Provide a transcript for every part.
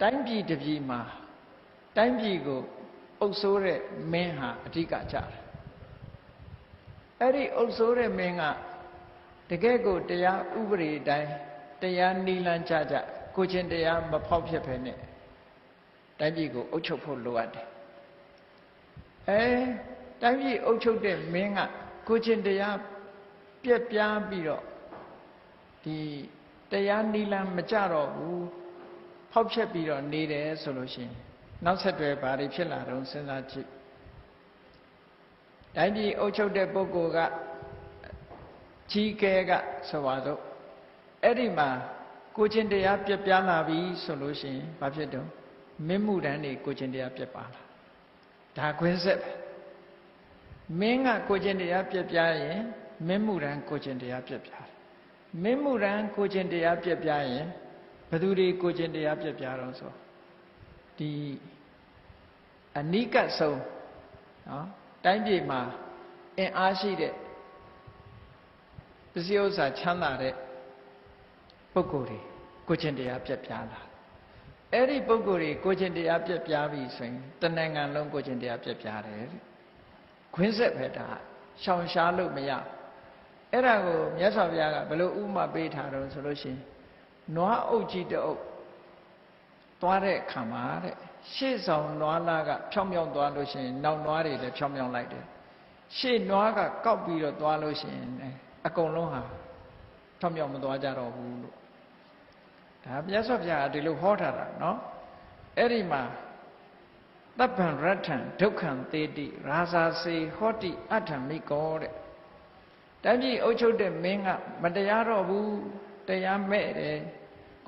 တိုင်းပြည်တစ်ပြည်မှာတိုင်းပြည်ကိုအုပ်စိုးတဲ့မင်းဟာအဓိကကြတယ်အဲ့ဒီအုပ်စိုးတဲ့မင်းကတကယ်ကိုတရားဥပဒေတိုင်းတရားနီလန်းကြကြကိုချင်းတရားမဖောက်ဖြစ်ဖ ೇನೆ တိုင်းပြည်ကိုအုပ်ချုပ်ဖို့လိုအပ်တယ်အဲတိုင်းပြည်အုပ်ချုပ်တဲ့မင်းကကိုချင်းတရားပြက်ပြားပြီးတော့ဒီတရားနီလန်းမကြတော့ဘူး ဖောက်ဖြက်ပြီးတော့နေတယ်ဆိုလို့ရှိရင်နောက်ဆက်တွဲဘာတွေဖြစ်လာတော့စဉ်းစားကြည့်တိုင်းပြည်အုပ်ချုပ်တဲ့ပုဂ္ဂိုလ်ကကြီးကဲကဆိုပါတော့အဲ့ဒီမှာကိုချင်းတရားပြက်ပြားလာပြီဆိုလို့ရှိရင်ဘာဖြစ်တော့မင်းမှုတန်းတွေကိုချင်းတရားပြက်ပါလာဒါခွင်းဆက်ပဲမင်းကကိုချင်းတရားပြက်ပြားရင်မင်းမှုတန်းကိုချင်းတရားပြက်ပြားတယ်မင်းမှုတန်းကိုချင်းတရားပြက်ပြားရင် ဘသူတွေကိုချင်းတရားပြက်ပြားတော့ဆိုဒီအနိကဆုံးနော်တိုင်းပြည်မှာအင်အားရှိတဲ့ပစ္စည်းဥစ္စာချမ်းသာတဲ့ပုဂ္ဂိုလ်တွေကိုချင်းတရားပြက်ပြားလာအဲ့ဒီပုဂ္ဂိုလ်တွေကိုချင်းတရားပြက်ပြားပြီဆိုရင်တဏ္ဍာန်လုံးကိုချင်းတရားပြက်ပြားတယ်တဲ့ခွင်းဆက်ပဲဒါရှောင်ရှားလို့မရအဲ့ဒါကိုမြတ်စွာဘုရားကဘယ်လိုဥပမာပေးထားတော့ဆိုလို့ရှိရင် နွားအုပ်ကြီးတအုပ်သွားတဲ့အခါမှာတဲ့ရှေ့ဆောင်နွားလားကဖြောင်းဖြောင်းသွားလို့ရှိရင်နောက်နွားတွေလည်းဖြောင်းဖြောင်းလိုက်တယ်ရှေ့နွားကကောက်ပြီးတော့သွားလို့ရှိရင်အကုန်လုံးဟာဖြောင်းဖြောင်းမသွားကြတော့ဘူးလို့ဒါမြတ်စွာဘုရားကဒီလိုဟောထားတာเนาะအဲ့ဒီမှာတပ်ပံရထံဒုက္ခံသေတိရာဇာစေဟောတိအထံမိကောတဲ့တိုင်းပြည်အုပ်ချုပ်တဲ့မင်းကမတရားတော့ဘူးတရားမဲ့တယ်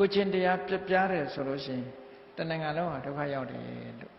ကိုချင်းတရားပြပြတယ်ဆိုလို့ရှိရင်တဏ္ဍာငါလုံးဟာဒုက္ခရောက်တယ်လို့